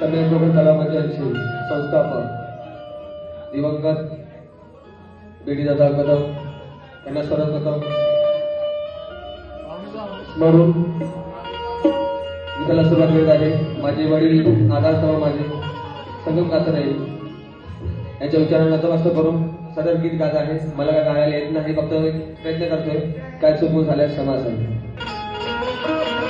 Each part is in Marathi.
सगळे गोकुळ कला संस्थापक दिवंगत बेडीदादा कदम यांना सर्वप्रथम स्मरून त्याला सुरुवात करत आहे. माझे वडील आधारस्तंभ माझे. संगम कातरे यांच्या विचारांना नतमस्त करून सदर गीत गात आहे. मला काय गायला येत नाही फक्त प्रयत्न करतोय. काय चुकून झाल्यास क्षमा असेल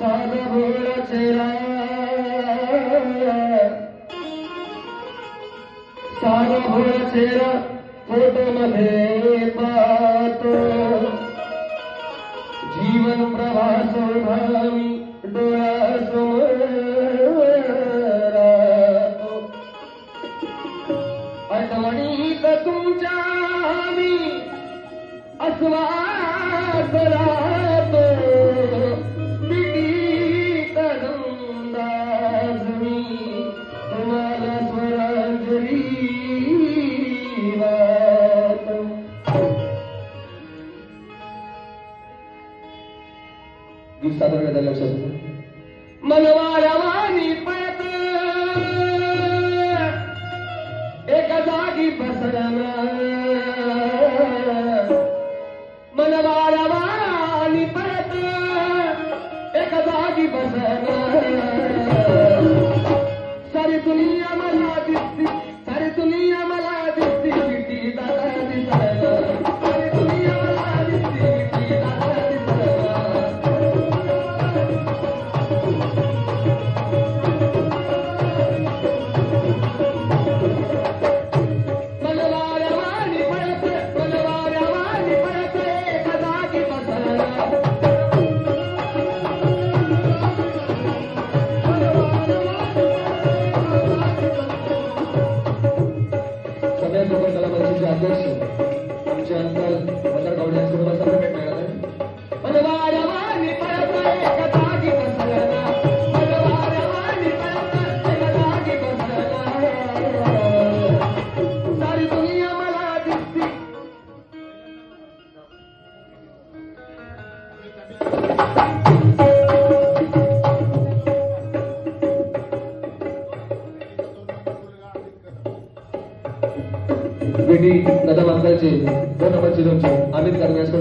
ਸਭ ਭੂਲ ਚਰਾ ਸਭ ਭੂਲ ਚਰਾ ਫੋਟੋ ਮਧੇ ਪਾਤੋ। ਜੀਵਨ ਪ੍ਰਵਾਸ ਭਾਵੀ pasará. Anderson. बेटी कदम मांगलचे दोन नंबर चिरूमचे अमित करण्यास कोण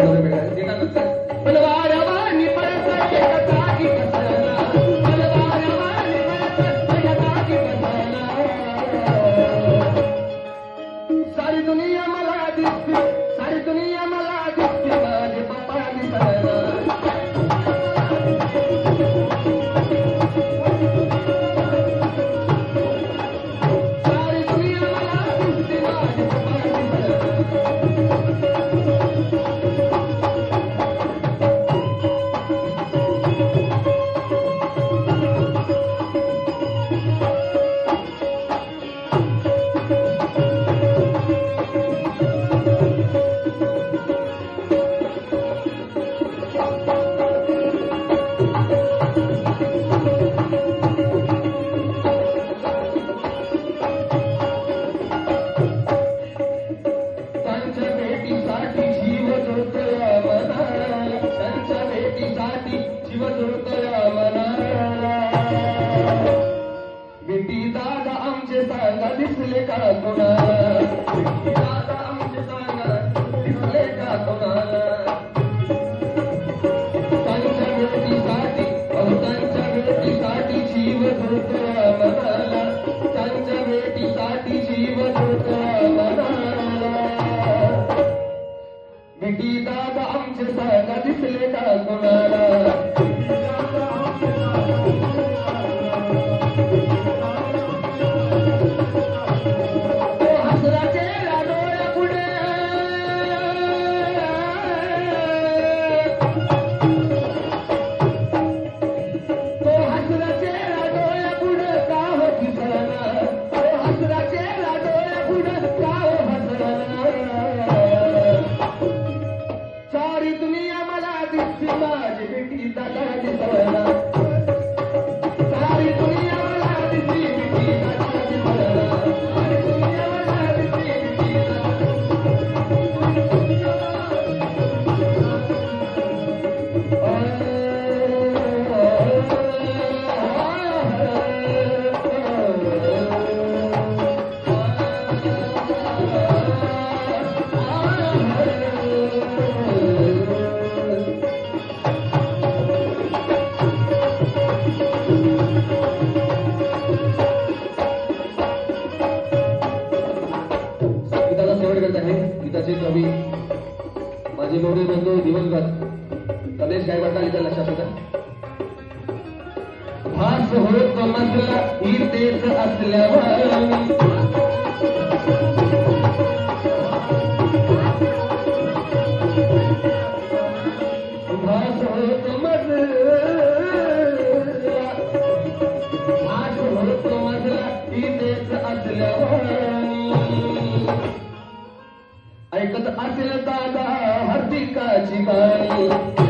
जिंदगी दा दाम जिसा नदिस लेटा गुनारा तुम्ही आम्हाला दिसते माझी बेटी दादा दिसला लक्षात होतं भास होत मात्र इथेच असल्यावर ऐकत असेल दादा हर्दिकाची गाणी